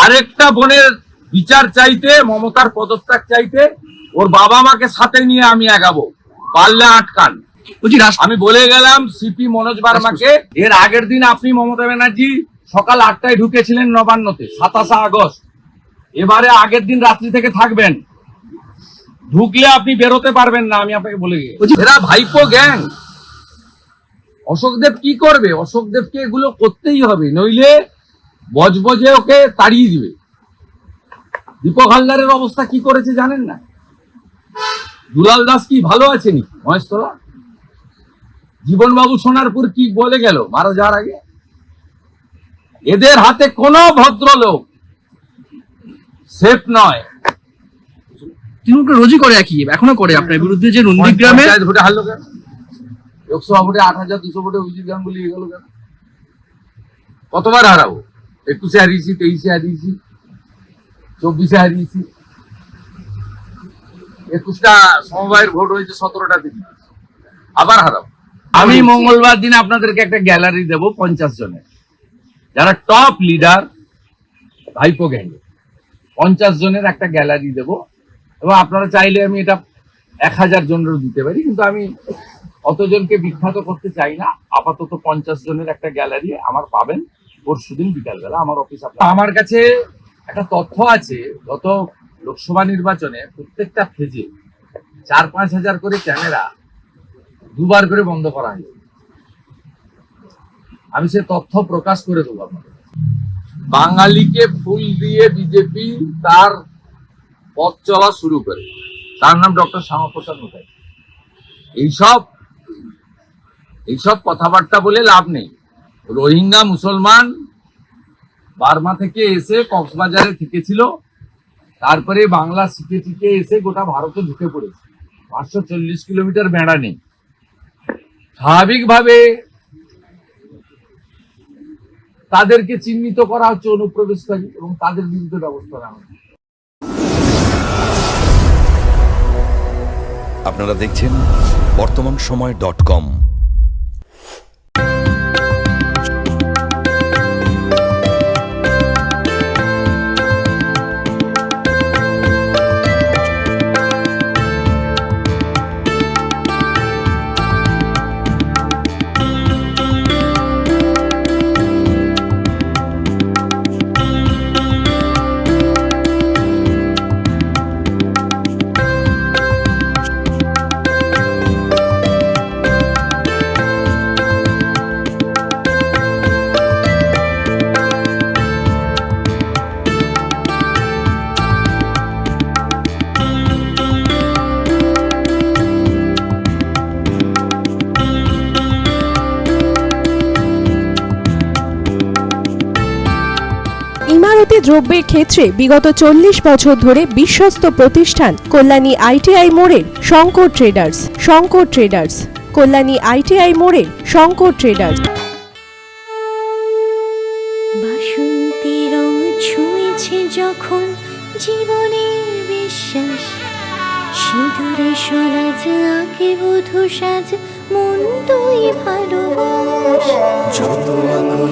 আরেকটা বোনের বিচার চাইতে মমতার পদত্যাগ চাইতে ওর বাবা মাকে সাথে নিয়ে আমি আগাবো। পারলে আটকান। আমি বলে গেলাম সিপি মনোজ বার্মাকে এর আগের দিন আপনি মমতা ব্যানার্জি সকাল আটটায় ঢুকেছিলেন নবান্নতে সাতাশে আগস্ট। এবারে আগের দিন রাত্রি থেকে থাকবেন। ঢুকলে আপনি বেরোতে পারবেন না আমি আপনাকে বলে এরা ভাইপো গ্যাং। অশোকদেব কি করবে? অশোকদেবকে এগুলো করতেই হবে নইলে বজবজে ওকে তাড়িয়ে দিবে। দীপক হালদারের অবস্থা কি করেছে জানেন না? দুলাল দাস কি ভালো আছেনি মহেশতলা জীবনবাবু সোনারপুর কি বলে গেল? মারা যাওয়ার আগে? এদের হাতে কোনো ভদ্রলোক সেফ নয়। তৃণমূল রোজই করে একই এখনও করে আপনার বিরুদ্ধে যে নন্দীগ্রামে। ভোটে হারলো কেন? লোকসভা ভোটে আট হাজার দুশো ভোটে অভিজিৎ গাঙ্গুলি গেল কেন? কতবার হারাবো? একুশে হারিয়েছি, তেইশে হারিয়েছি, চব্বিশে হারিয়েছি। একুশটা সমবায়ের ভোট হয়েছে সতেরোটা দিন। আবার হারাবো। আমি মঙ্গলবার দিন আপনাদেরকে একটা গ্যালারি দেব পঞ্চাশ জনের। যারা টপ লিডার, ভাইপো গ্যাংয়ে পঞ্চাশ জনের একটা গ্যালারি দেব। এবং আপনারা চাইলে আমি এটা এক হাজার জনেরও দিতে পারি, কিন্তু আমি অতজনকে বিখ্যাত করতে চাই না। আপাতত পঞ্চাশ জনের একটা গ্যালারি আমার পাবেন। পরশুদিন বিকালবেলা আমার অফিস আমার কাছে একটা তথ্য আছে, গত লোকসভা নির্বাচনে প্রত্যেকটা ফেজে চার পাঁচ হাজার করে ক্যামেরা দুবার করে বন্ধ করা হয়েছে। আমি সে তথ্য প্রকাশ করে দেবো আপনাদের। বাঙালিকে ফুল দিয়ে বিজেপি তার পথ চলা শুরু করে। তার নাম ডক্টর শ্যামাপ্রসাদ মুখার্জি। এইসব এইসব কথাবার্তা বলে লাভ নেই। রোহিঙ্গা মুসলমান বার্মা থেকে এসে কক্সবাজারে থেকেছিল, তারপরে বাংলা শিখে শিখে এসে গোটা ভারতে ঢুকে পড়েছে। পাঁচশো চল্লিশ কিলোমিটার বেড়া নেই। স্বাভাবিকভাবে তাদেরকে চিহ্নিত করা হচ্ছে অনুপ্রবেশকারী এবং তাদের বিরুদ্ধে ব্যবস্থা নেওয়া হচ্ছে। আপনারা দেখছেন বর্তমান সময় ডট কম। ইমারতি দ্রব্যের ক্ষেত্রে বিগত চল্লিশ বছর ধরে বিশ্বস্ত প্রতিষ্ঠান কল্যাণী আইটিআই মোড়ের Shankar traders Shankar traders, Kalyani ITI মোড়ের শঙ্কর ট্রেডার্স। যখন জীবনের বিশ্বাস। সিঁদুরে সরাজ আঁকে বধু সাজ মন তুই ভালোবাস। যত আকুলতা